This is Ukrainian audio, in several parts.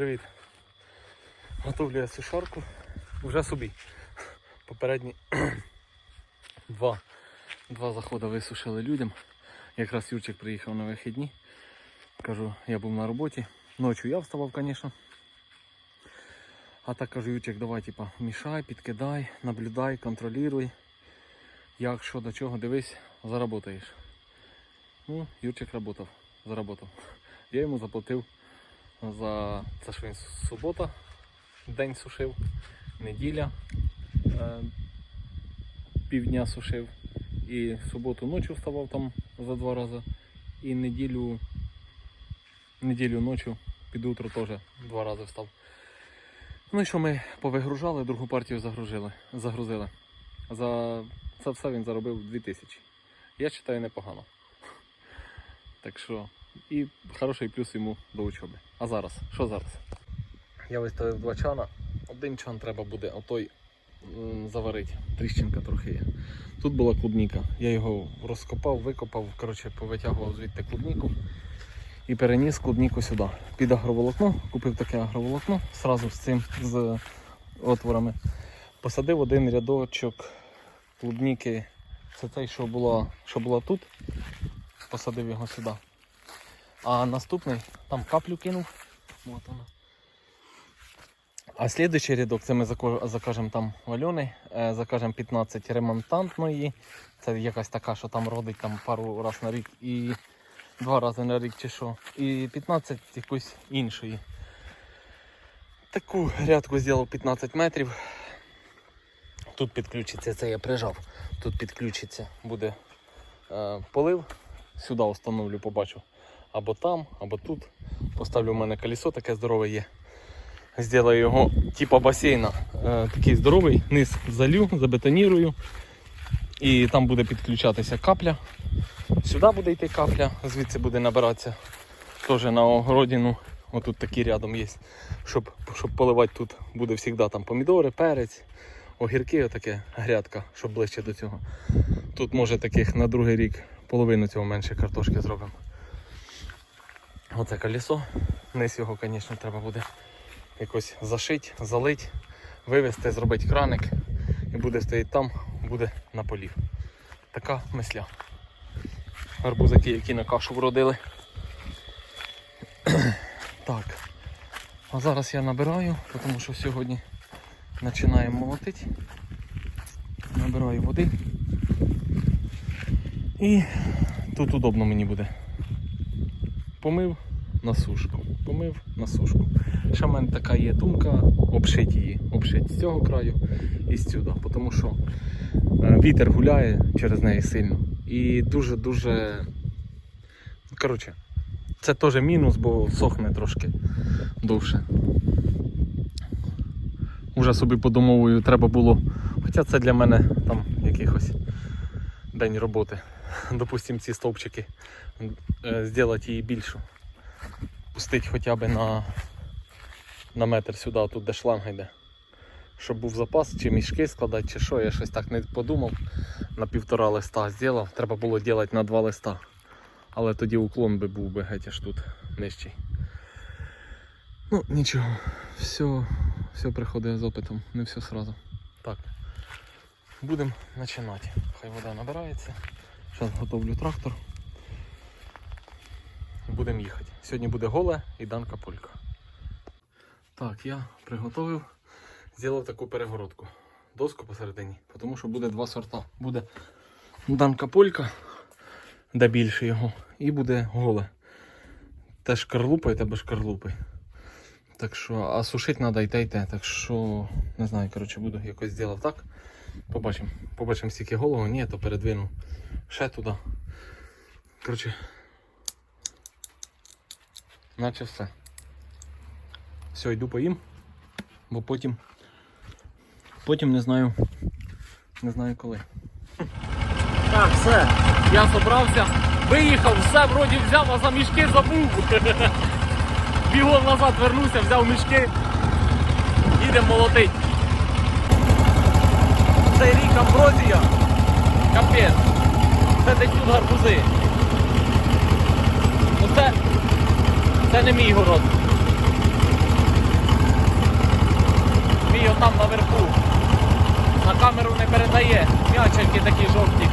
Привіт. Готовлю я сушарку. Вже собі. Попередні два, два заходи висушили людям. Якраз Юрчик приїхав на вихідні. Кажу, я був на роботі. Ночі я вставав, звісно. А так кажу, Юрчик, давай типа, мішай, підкидай, наблюдай, контролюй. Як що до чого, дивись, заработаєш. Ну, Юрчик працював, заработав. Я йому заплатив за це що він субота, день сушив, неділя е, півдня сушив. І суботу ночі вставав там за два рази. І неділю, неділю ночі під утро теж два рази встав. Ну і що ми повигружали, другу партію загрузили. загрузили. За це все він заробив 2000. Я вважаю непогано. Так що, і хороший плюс йому до учоби. А зараз, що зараз? Я виставив два чана. Один чан треба буде, а той заварити. Тріщинка трохи є. Тут була клубніка. Я його розкопав, викопав, коротше, повитягував звідти клубніку і переніс клубніку сюди. Під агроволокно, купив таке агроволокно зразу з цим з отворами. Посадив один рядочок клубніки. Це той, що була, що була тут. Посадив його сюди. А наступний там каплю кинув. От вона. А слідуючий рядок це ми закажемо там Альони, е, закажемо 15 ремонтантної. Це якась така, що там родить там пару разів на рік і два рази на рік чи що. І 15 якоїсь іншої. Таку рядку зробив 15 метрів. Тут підключиться, це я прижав. Тут підключиться, буде е, полив. Сюди встановлю, побачу. Або там, або тут. Поставлю в мене колесо таке здорове є. Зроблю його типа басейна. Е, такий здоровий, низ залю, забетонірую. І там буде підключатися капля. Сюди буде йти капля, звідси буде набиратися теж на огородину. Отут такі рядом є. Щоб, щоб поливати тут буде завжди там помідори, перець, огірки, отаке грядка, щоб ближче до цього. Тут може таких на другий рік половину цього менше картошки зробимо. Оце колесо. Низ його, звісно, треба буде якось зашити, залити, вивезти, зробити краник і буде стоїть там, буде на полів. Така мисля. Гарбузики, які на кашу вродили. так. А зараз я набираю, тому що сьогодні починаємо молотити. Набираю води. І тут удобно мені буде. Помив на сушку. Помив на сушку. Ще в мене така є думка обшити її. Обшити з цього краю і з сюди. Тому що е, вітер гуляє через неї сильно. І дуже-дуже. Коротше, це теж мінус, бо сохне трошки довше. Уже собі подумовую, треба було. Хоча це для мене там якихось день роботи. Допустим, ці стовпчики е, зробити її більшу. Пустити хоча б на, на метр сюди, тут де шланга йде. Щоб був запас, чи мішки складати, чи що, я щось так не подумав. На півтора листа зробив. Треба було робити на два листа. Але тоді уклон би був би геть аж тут нижчий. Ну, нічого, все, все приходить з опитом, не все сразу. Так. Будемо починати. Хай вода набирається. Зараз готовлю трактор. Будемо їхати. Сьогодні буде голе і данка полька. Так, я приготовив, зробив таку перегородку. Доску посередині, тому що буде два сорта. Буде данка полька, де більше його, і буде голе. Те шкарлупа і те без шкарлупи. Так що, а сушити треба і те, і те. Так що, не знаю, коротше, буду якось зробив так. Побачимо. Побачимо стільки голову, ні, то передвину ще туди. Коротше. Наче все. Все, йду поїм, бо потім. Потім не знаю. Не знаю коли. Так, все. Я зібрався, виїхав, все вроді взяв, а за мішки забув. Бігом назад вернувся, взяв мішки. Їдемо молотить. Цей рік амброзія. Капець це десь тут гарбузи. Ну Це це не мій город. Мій отам наверху. На камеру не передає. М'ячики такі жовті.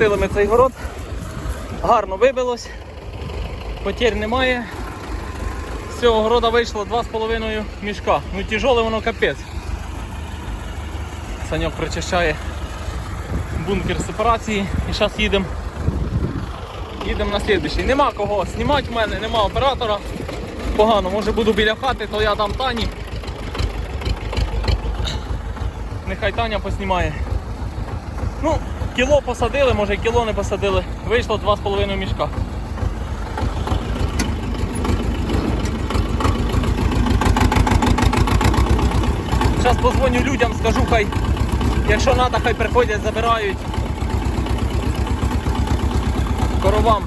Сколотили ми цей город. Гарно вибилось. Потір немає. З цього города вийшло 2,5 мішка. Ну тяжоле воно капець. Саньок причищає бункер сепарації і зараз їдемо. Їдемо на слідуючий. Нема кого знімати в мене, нема оператора. Погано, може буду біля хати, то я дам Тані. Нехай Таня поснімає. Ну, кіло посадили, може кіло не посадили. Вийшло 2,5 мішка. Зараз позвоню людям, скажу, хай, якщо треба, хай приходять, забирають. Коровам.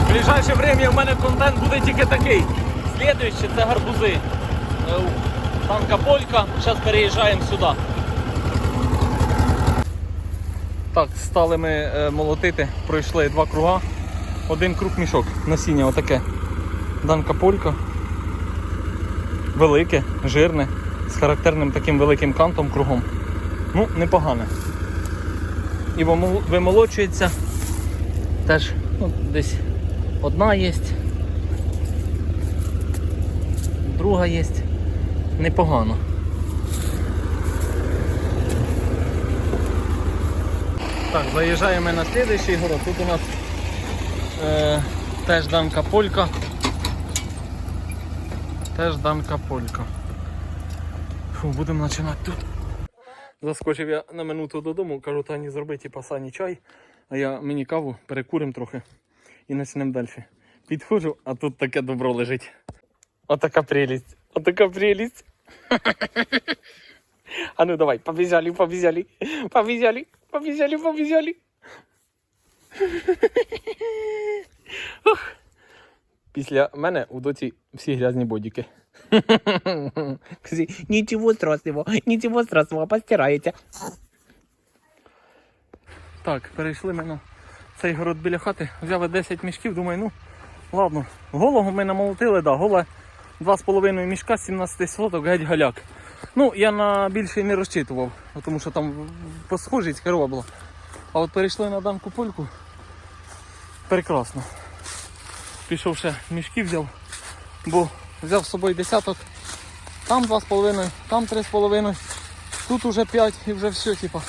В ближайше время в мене контент буде тільки такий. Слідуючий це гарбузи. Танка Полька. Зараз переїжджаємо сюди. Так, стали ми е, молотити, пройшли два круга. Один круг мішок. Насіння отаке. Данка Полька. Велике, жирне, з характерним таким великим кантом кругом. Ну, непогане. І вимолочується. Теж ну, десь одна є. Друга є. Непогано. Так, заїжджаємо на слідуючий город. Тут у нас е, теж данка полька. Теж данка полька. Фу, будемо починати тут. Заскочив я на минуту додому, кажу, Тані зроби типа сані чай, а я мені каву, перекурим трохи і почнемо далі. Підходжу, а тут таке добро лежить. Отака прелість. Отака прелість. А ну давай, побежали, побежали, побежали, побежали, побежали. Після мене у доці всі грязні бодіки. Нічого страшного, нічого страшного, постирається. Так, перейшли ми на цей город біля хати, взяли 10 мішків, думаю, ну, ладно, голого ми намолотили, да, голе 2,5 мішка, 17 соток, геть галяк. Ну, я на більше не розчитував, тому що там посхожість корова була. А от перейшли на данку польку. Прекрасно. Пішов ще мішки взяв, бо взяв з собою десяток. Там 2,5, там 3,5, тут уже 5 і вже все, типа,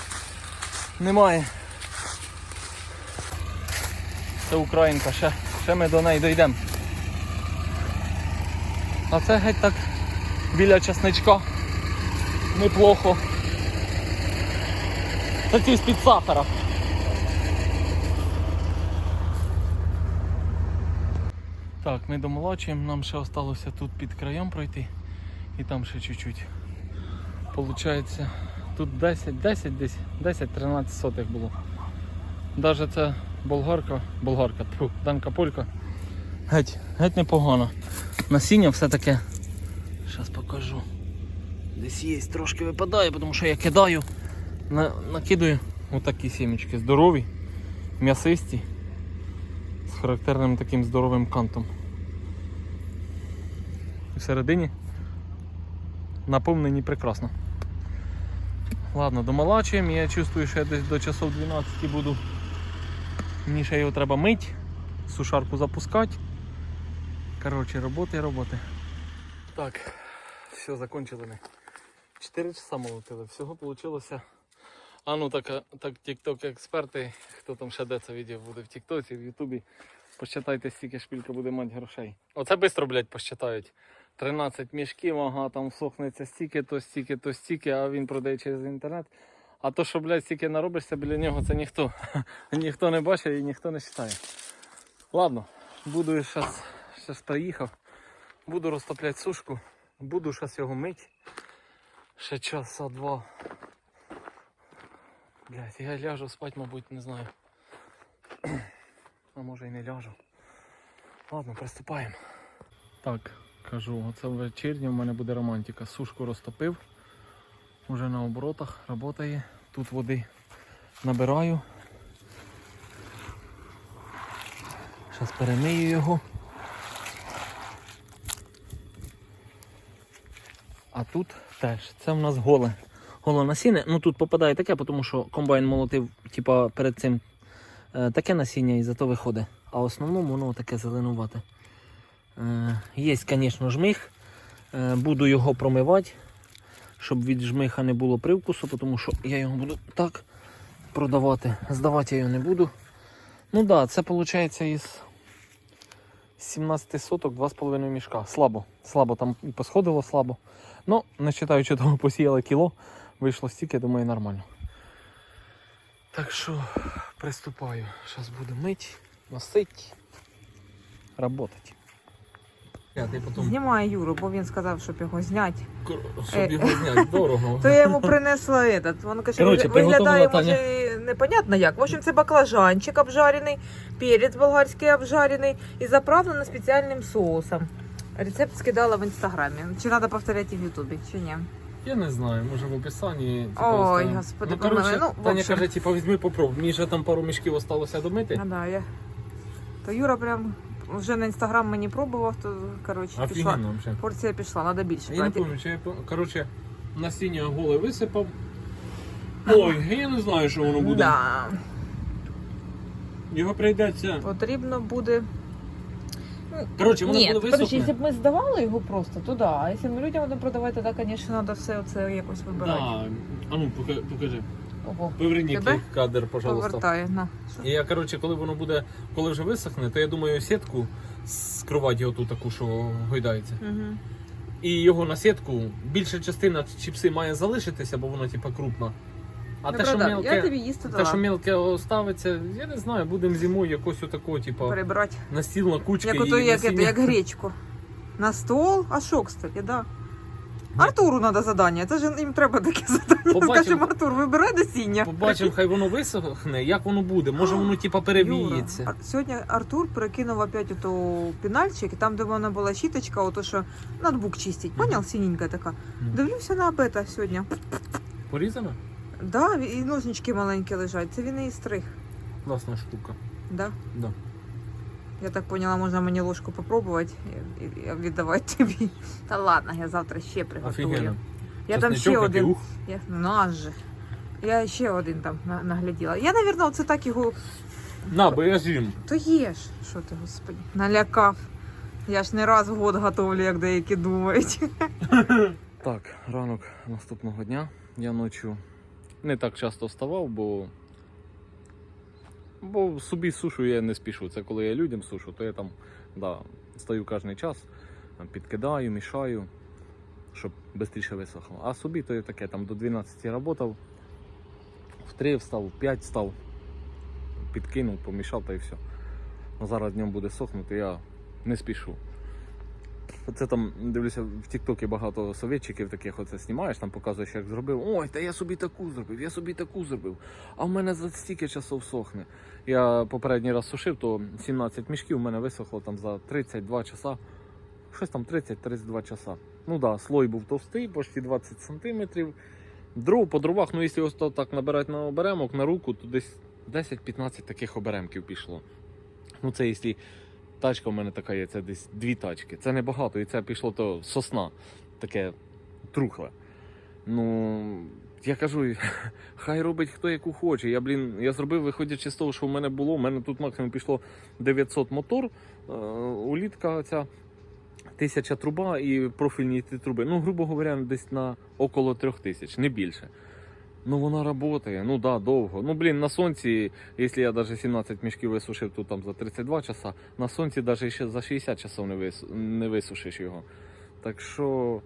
немає. Це українка, ще, ще ми до неї дійдемо. А це геть так біля часничка. Неплохо. Це ці з-під сахара. Так, ми домолочуємо, нам ще залишилося тут під краєм пройти і там ще чуть-чуть. Получається, тут 10, 10 десь, 10-13 сотих було. Даже це болгарка, болгарка, данка полька. Геть, геть непогано. Насіння все таке. Зараз покажу. Десь є, трошки випадає, тому що я кидаю. На, накидую отакі сімечки. Здорові, м'ясисті, з характерним таким здоровим кантом. І всередині наповнені прекрасно. Ладно, домолачуємо. Я чувствую, що я десь до часов 12 буду. Мені ще його треба мити, сушарку запускати. Коротше, роботи, роботи. Так, все, закончили ми. 4 часа молотили. Всього вийшло. А ну так, так TikTok експерти, хто там ще де це відео буде в Тіктоці, в Ютубі. Посчитайте, скільки шпілька буде мати грошей. Оце швидко, блядь, посчитають. 13 мішків, ага, там сохнеться стільки, то стільки, то стільки, а він продає через інтернет. А то, що, блядь, стільки наробишся біля нього, це ніхто. ніхто не бачить і ніхто не читає. Ладно, буду зараз, зараз приїхав. Буду розтопляти сушку. Буду зараз його мити. Ще часа два. Блядь, я ляжу спати, мабуть, не знаю. А може і не ляжу. Ладно, приступаємо. Так, кажу, оце вечірня в мене буде романтика. Сушку розтопив. Уже на оборотах працює. Тут води набираю. Зараз перемию його. Тут теж. Це в нас голе. Голе насіння. Ну тут попадає таке, тому що комбайн молотив, типа перед цим е, таке насіння і зато виходить. А в основному воно таке зеленувате. Е, є, звісно, жмих. Е, буду його промивати, щоб від жмиха не було привкусу, тому що я його буду так продавати. Здавати я його не буду. Ну так, да, це виходить із 17 соток 2,5 мішка. Слабо. Слабо там і посходило слабо. Ну, не вважаючи того, посіяли кіло, вийшло стільки, я думаю, нормально. Так що приступаю. Зараз буду мить, носить, работать. Я ти потім, Знімає Юру, бо він сказав, щоб його зняти. щоб Е. його зняти, дорого. То я йому принесла этот. Воно каже, вигля- виглядає може непонятно як. В общем, це баклажанчик обжарений, перець болгарський обжарений і заправлений спеціальним соусом. Рецепт скидала в інстаграмі. Чи треба повторяти в Ютубі, чи ні? Я не знаю, може в описанні. типу, Ой, оставимо. господи, ну, коротше, помилуй. Ну, в Таня общем. каже, типу, візьми попробуй. Мені ще там пару мішків осталося домити. Ну, да, я... То Юра прям вже на інстаграм мені пробував, то коротше пішла. Офігенно взагалі. Порція пішла, треба більше Я не брати. пам'ятаю, чи я по- коротше, насіння голе висипав. Ой, я не знаю, що воно буде. Да. Його прийдеться. Потрібно буде. Коротше, воно Ні, подожди, висохне. якщо б ми здавали його просто, то да. А якщо ми людям будемо продавати, тоді, звісно, треба все це якось вибирати. Да. А ну пока- покажи. Ого, Поверніть Тебе? кадр, пожалуйста. повертає. На. І я, коротше, коли воно буде, коли вже висохне, то я думаю, сітку скривати його ту таку, що гойдається. Угу. І його на сітку більша частина чіпси має залишитися, бо воно типа крупна. А те, що Я тобі їсти те, що дала. мелке оставиться, я не знаю, будемо зимою якось Перебрати. настільна кучка Як і ото, як, насіння. як гречку. На стол. А що, кстати, да. Артуру треба задання. Це ж їм треба таке задання. Побачимо. Скажемо, Артур, вибирай насіння. Побачимо, хай воно висохне, як воно буде. Може воно типа перевіється. Юра, сьогодні Артур перекинув опять ото пенальчик, і там, де вона була щіточка, ото що ноутбук чистить. Поняв? Синенька така. Мгм. Дивлюся на бета сьогодні. Порізано? Да, і ножнички маленькі лежать. Це він і стриг. Класна штука. Да? Да. Я так поняла, можна мені ложку попробувати і, віддавати тобі. Та ладно, я завтра ще приготую. Офігенно. Я там ще один. такий, ух. Я, же. Я ще один там на- нагляділа. Я, напевно, оце так його. На, бо я з'їм. То їж. Що ти, господи, налякав. Я ж не раз в год готовлю, як деякі думають. Так, ранок наступного дня. Я ночі не так часто вставав, бо. Бо собі сушу я не спішу. Це коли я людям сушу, то я там да, стаю кожен час, підкидаю, мішаю, щоб швидше висохло. А собі то я таке там до 12 працював, в 3 встав, в 5 встав, підкинув, помішав та і все. Зараз днем буде сохнути, я не спішу. Оце там дивлюся в Тіктокі багато советчиків таких оце знімаєш, там показуєш, як зробив. Ой, та я собі таку зробив, я собі таку зробив. А в мене за стільки часов сохне. Я попередній раз сушив, то 17 мішків у мене висохло там за 32 часа. Щось там 30-32 часа. Ну да, слой був товстий, почти 20 сантиметрів. Дров по дровах, ну якщо ось так набирати на оберемок, на руку, то десь 10-15 таких оберемків пішло. Ну це якщо тачка в мене така є, це десь дві тачки. Це небагато, і це пішло то сосна, таке трухле. Ну, я кажу, хай робить хто яку хоче. Я, блін, я зробив, виходячи з того, що в мене було. У мене тут максимум пішло 900 мотор, е, улітка ця. Тисяча труба і профільні ті труби. Ну, грубо говоря, десь на около трьох тисяч, не більше. Ну вона працює, ну да, довго. Ну блін, на сонці, якщо я навіть 17 мішків висушив тут там за 32 часа, на сонці навіть ще за 60 часов не, вис... не висушиш його. Так що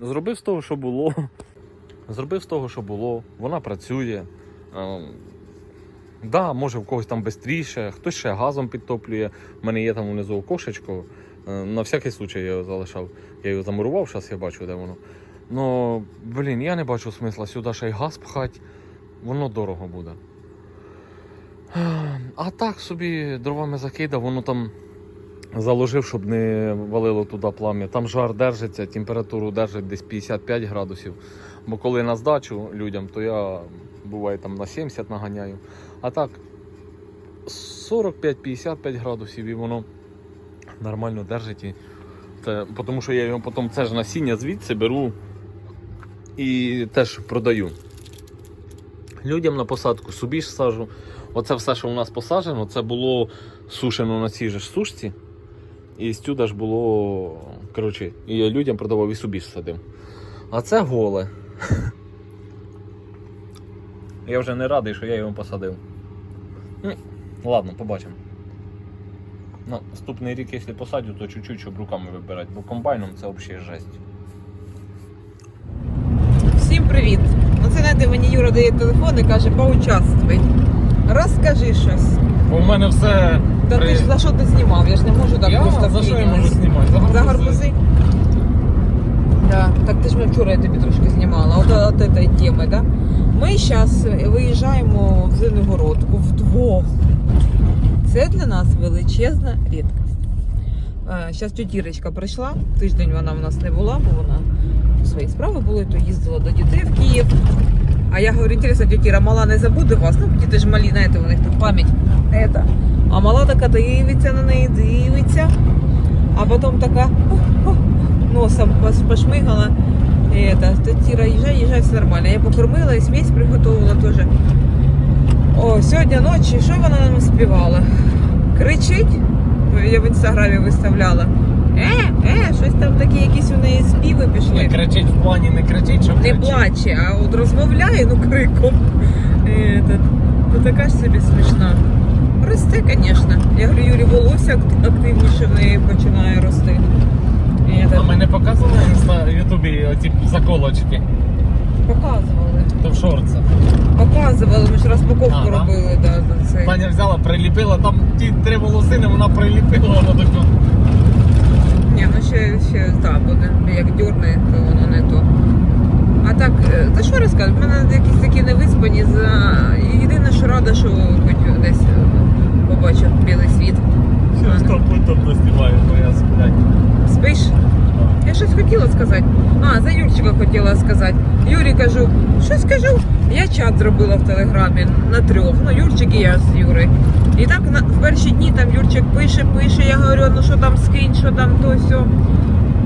зробив з того, що було. Зробив з того, що було. Вона працює. Ем, Да, може в когось там швидше, хтось ще газом підтоплює. У мене є там внизу окошечко. Е, На всякий случай я його залишав. Я його замурував, зараз я бачу, де воно. Ну, блін, я не бачу смисла сюди ще й газ пхати. Воно дорого буде. А так собі дровами закидав, воно там заложив, щоб не валило туди плам'я. Там жар держиться, температуру держить десь 55 градусів. Бо коли на здачу людям, то я буває там на 70 наганяю. А так 45-55 градусів і воно нормально держить. І це, тому що я його потім це ж насіння звідси беру і теж продаю. Людям на посадку собі ж сажу. Оце все, що у нас посаджено, це було сушено на цій же сушці. І стюда ж було. Коротше, і я людям продавав і собі ж садив. А це голе. Я вже не радий, що я його посадив. Ну, ладно, побачимо. Ну, наступний рік, якщо посадю, то чуть-чуть, щоб руками вибирати, бо комбайном це взагалі жесть. Привіт! Оце знаєте, мені Юра дає телефон і каже, поучаствуй. Розкажи щось. У мене все. Та ти ж за що ти знімав? Я ж не можу так я, просто за що я можу знімати? За За гарбузи? Да. Так ти ж мене вчора я тобі трошки знімала. От, от этой теми, да? Ми зараз виїжджаємо в Зеленогородку вдвох. Це для нас величезна рідкість. Зараз тітірочка прийшла, тиждень вона в нас не була, бо вона свої справи були, то їздила до дітей в Київ. А я говорю, інтересно, тітіра, мала не забуде вас. Ну, діти ж малі, знаєте, у них там пам'ять. А мала така дивиться на неї, дивиться. А потім така носом пошмигала. І это, то Тіра, їжджай, їжджай, все нормально. Я покормила і смесь приготувала теж. О, сьогодні ночі, що вона нам співала? Кричить, я в інстаграмі виставляла. Е, е, щось там такі якісь у неї співи пішли. Не кричить в плані, не кричить, щоб Не кричить. плаче, а от розмовляє ну криком. Е, та- То така ж собі смішна. Росте, звісно. Я говорю, Юрі, волосся активніше в неї починає рости. І А так, ми не показували на Ютубі оці заколочки, Показували. то в шорцах. Показували, ми ж розпаковку Ага. робили, да, за це. Таня взяла, приліпила, там ті три волосини, вона приліпила воно таку. Ні, ну ще, ще так буде. Як дюрне, то воно не то. А так, за та що розказати? У мене якісь такі невиспані за. Єдине, що рада, що хоч десь побачу побачив білий світ. Що з пультом доснімаю, бо я сплять. Спиш? Я щось хотіла сказати. А, за Юрчика хотіла сказати. Юрі кажу, що скажу? Я чат зробила в телеграмі на трьох. Ну, Юрчик і я з Юри. І так на, в перші дні там Юрчик пише, пише, я говорю, ну що там скинь, що там то сьо.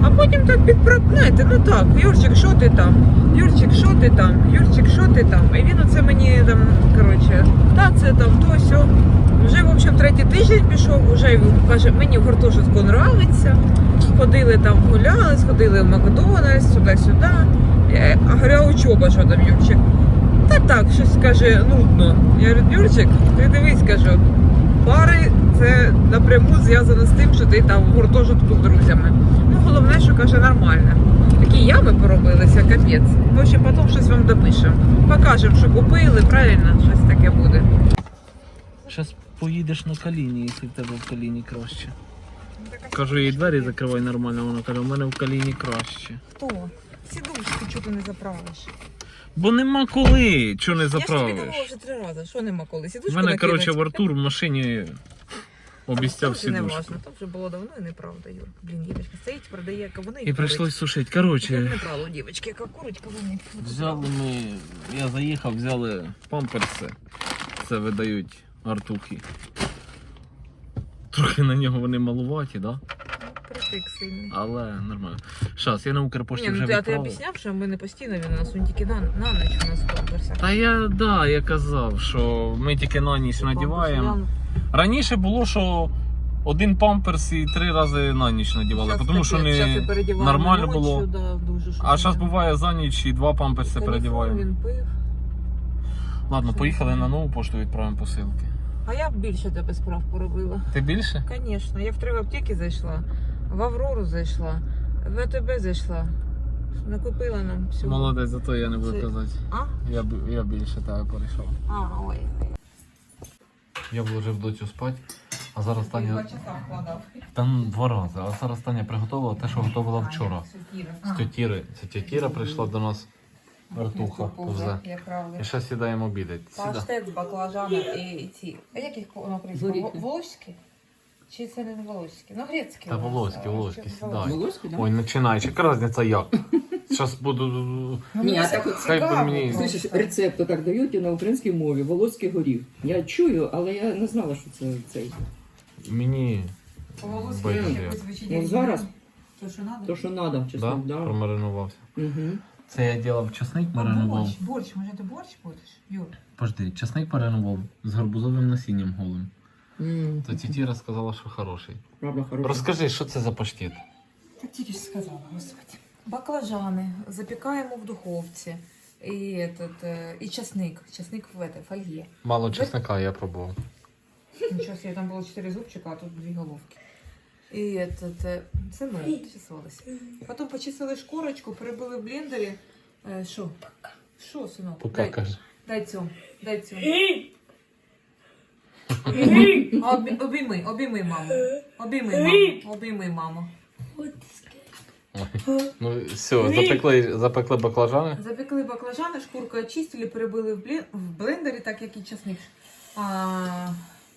А потім так підпра... знаєте, ну так, Юрчик, що ти там? Юрчик, що ти там? Юрчик, що ти там? І він оце мені там, коротше, та це там, то сьо. Вже, в общем, третій тиждень пішов, вже каже, мені гуртожитку нравиться. Ходили там, гуляли, сходили в Макдональдс, туди-сюди. Я а говорю, а учоба, що там, Юрчик? Та так, щось каже, нудно. Я говорю, Юрчик, ти дивись, кажу, пари це напряму зв'язано з тим, що ти там в гуртожитку з друзями. Ну, головне, що каже, нормально. Такі ями поробилися, капець. В общем, потім щось вам допишемо. Покажемо, що купили, правильно, щось таке буде. Зараз поїдеш на коліні, якщо в тебе в коліні краще. Кажу, їй двері закривай нормально, вона каже, у мене в коліні краще. Хто? Сідушки, чого ти не заправиш? Бо нема коли, чого не Я ж тобі заправиш. вже три рази, що нема коли. У Сідушку мене, коротше, в Артур в машині обіцяв не сідушку. важно, то вже було давно і неправда, Юр. Блін, дівчинка стоїть, продає кавуни І прийшлось сушити. Коротше, Неправда, дівчинки, яка курить кавуни. взяли ми. Я заїхав, взяли памперси. Це видають артухи. Трохи на нього вони малуваті, да? Притик сильний. але нормально. Щас, я на Укрпошті Ні, вже ну ти, а ти відправив. об'ясняв, що ми не постійно він у нас, він тільки на, на ніч у нас памперся. Та я да, я казав, що ми тільки на ніч надіваємо. Раніше було, що один памперс і три рази на ніч надівали, тому що не нормально було. А зараз буває за ніч і два памперси передіваємо. Він пив. Ладно, Що поїхали на нову пошту, відправимо посилки. А я б більше тебе справ поробила. Ти більше? Звісно, я в три аптеки зайшла, в Аврору зайшла, в АТБ зайшла. Накупила нам всього. Молодець, зато я не буду Це- казати. А? Я, б- я більше тебе перейшов. А, ой. Я вложив доцю спати, а зараз Два Таня. часа вкладав. Там два рази, а зараз Таня приготувала те, що готувала вчора. З тьотіри. Це тьотіра прийшла до нас. Артуха повзе. Я правда. І ще сідаємо обідати. Сіда. Паштет з баклажана і, ці. А як їх воно? Горіхи. Волоські? Чи це не волоські? Ну, грецькі. Та волоські, волоські, сідай. волоські? Да? Ой, починаєш. Яка різниця як? Зараз буду. Ну, Ні, а так от хай би цікаво. мені- Слышиш, рецепт так дають і на українській мові волоський горіх. Я чую, але я не знала, що це цей. Мені. Волоські Байдуже. якось звучить Ну, зараз То, що надо? то, що треба, Да? чесно. Да? Промаринувався. Угу. Це я ділав чесник А маринував. борщ, борщ, може ти борщ будеш? Юр. Пожди, чесник маринував з гарбузовим насінням голим. Mm, То тітіра сказала, що хороший. правда, хороша. Розкажи, що це за паштет? Так тільки ж сказала, господи. Баклажани запікаємо в духовці. І, этот, е, і часник. Часник в этой фольге. Мало чесника я пробував. Нічого себе, там було 4 зубчика, а тут дві головки. І этот, е, це ну, чесалось. Потім почистили шкурочку, перебили в блендері. Е, Що? Що, синок? Пока Дай, каже. дай цю, дай цю. А, обі- Обійми, обійми маму. Обійми маму, обійми маму. Ну все, запекли, запекли баклажани. Запекли баклажани, шкурку очистили, перебили в, блен- в блендері, так як і часник. А,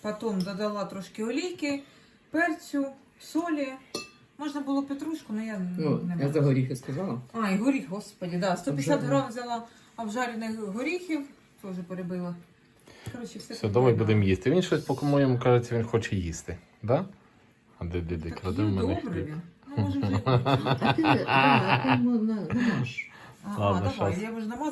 потім додала трошки олійки, перцю, солі. Можна було петрушку, але я Ну, не я за горіхи сказала. А, і горіх, господі, да. 150 Обжарені. грам взяла обжарених горіхів, теж перебила. Коротше, все. Все, давай будемо їсти. Він щось, по-моєму, кажеться, він хоче їсти. Да? А де де де краде в мене хліб. Ну, може вже. А ти, да, а ти ну, на, на наш. А, Ладно, давай, щас. я вже намазала.